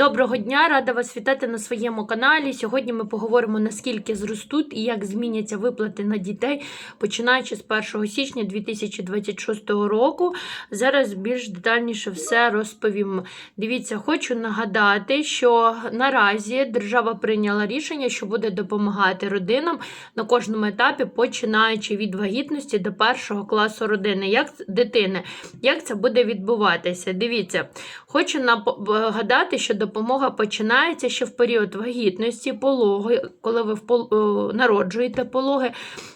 Доброго дня, рада вас вітати на своєму каналі. Сьогодні ми поговоримо, наскільки зростуть і як зміняться виплати на дітей, починаючи з 1 січня 2026 року. Зараз більш детальніше все розповім. Дивіться, хочу нагадати, що наразі держава прийняла рішення, що буде допомагати родинам на кожному етапі, починаючи від вагітності до першого класу родини. Як дитини, як це буде відбуватися? Дивіться, хочу нагадати, що допомога починається ще в період вагітності, пологи, коли ви в е, народжуєте пологи,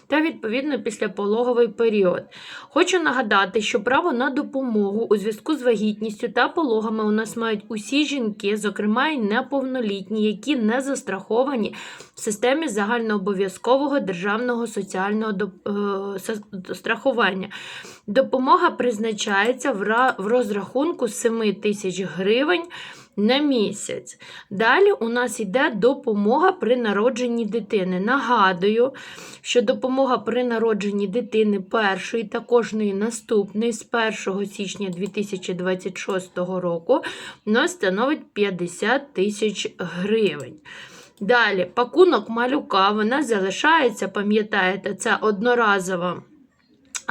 та відповідно післяпологовий період. Хочу нагадати, що право на допомогу у зв'язку з вагітністю та пологами у нас мають усі жінки, зокрема й неповнолітні, які не застраховані в системі загальнообов'язкового державного соціального е, страхування. Допомога призначається в розрахунку 7 тисяч гривень на місяць. Далі у нас йде допомога при народженні дитини. Нагадую, що допомога при народженні дитини першої та кожної наступної з 1 січня 2026 року у нас становить 50 тисяч гривень. Далі, пакунок малюка, вона залишається, пам'ятаєте, це одноразова.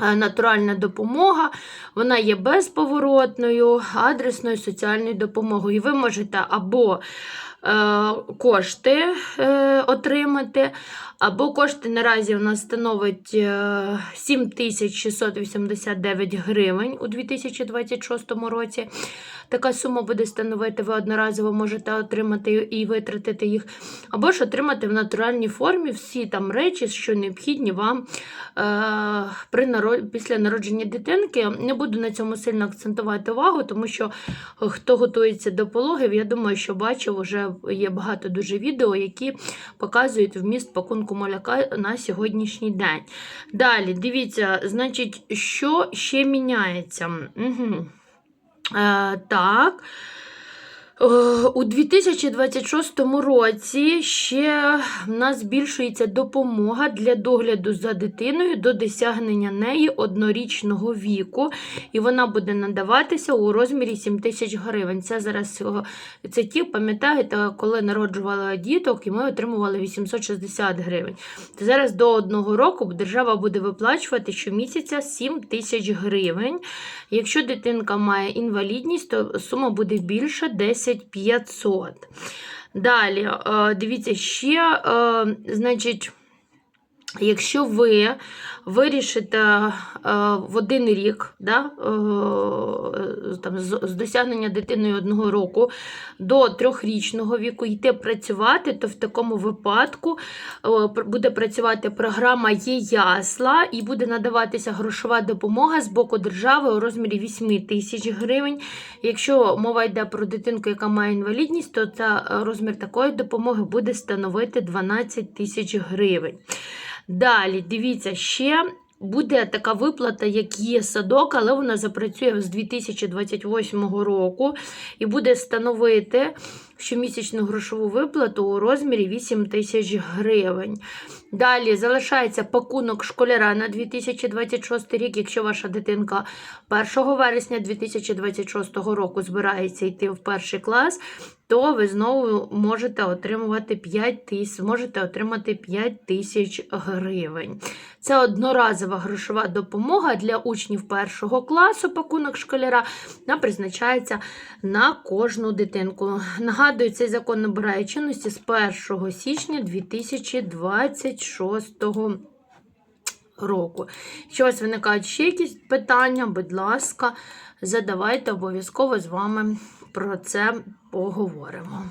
е, Натуральна допомога, вона є безповоротною, адресною соціальною допомогою. І ви можете або кошти е, отримати, або кошти наразі у нас становить е, 7689 гривень у 2026 році. Така сума буде становити, ви одноразово можете отримати і витратити їх, або ж отримати в натуральній формі всі там речі, що необхідні вам е, при народ... після народження дитинки. Не буду на цьому сильно акцентувати увагу, тому що е, хто готується до пологів, я думаю, що бачив, вже є багато дуже відео, які показують вміст пакунку маляка на сьогоднішній день. Далі, дивіться, значить, що ще міняється? Угу. Е, так. Е, У 2026 році ще в нас збільшується допомога для догляду за дитиною до досягнення неї однорічного віку, і вона буде надаватися у розмірі 7 тисяч гривень. Це зараз це ті, пам'ятаєте, коли народжувала діток, і ми отримували 860 гривень. Зараз до одного року держава буде виплачувати щомісяця 7 тисяч гривень. Якщо дитинка має інвалідність, то сума буде більше 10 500. Далі, дивіться, ще, значить, якщо ви вирішите е, в один рік, да, е, там, з, досягнення дитиною одного року до трьохрічного віку йти працювати, то в такому випадку е, буде працювати програма «Є-ясла» і буде надаватися грошова допомога з боку держави у розмірі 8 тисяч гривень. Якщо мова йде про дитинку, яка має інвалідність, то е, розмір такої допомоги буде становити 12 тисяч гривень. Далі, дивіться, ще буде така виплата, як є садок, але вона запрацює з 2028 року і буде становити щомісячну грошову виплату у розмірі 8 тисяч гривень. Далі залишається пакунок школяра на 2026 рік. Якщо ваша дитинка 1 вересня 2026 року збирається йти в перший клас, то ви знову можете отримувати 5 тисяч, можете отримати 5 тисяч гривень. Це одноразова грошова допомога для учнів першого класу, пакунок школяра, вона призначається на кожну дитинку. Нагадую, цей закон набирає чинності з 1 січня 2026 року. Якщо у вас виникають ще якісь питання, будь ласка, задавайте, обов'язково з вами про це поговоримо.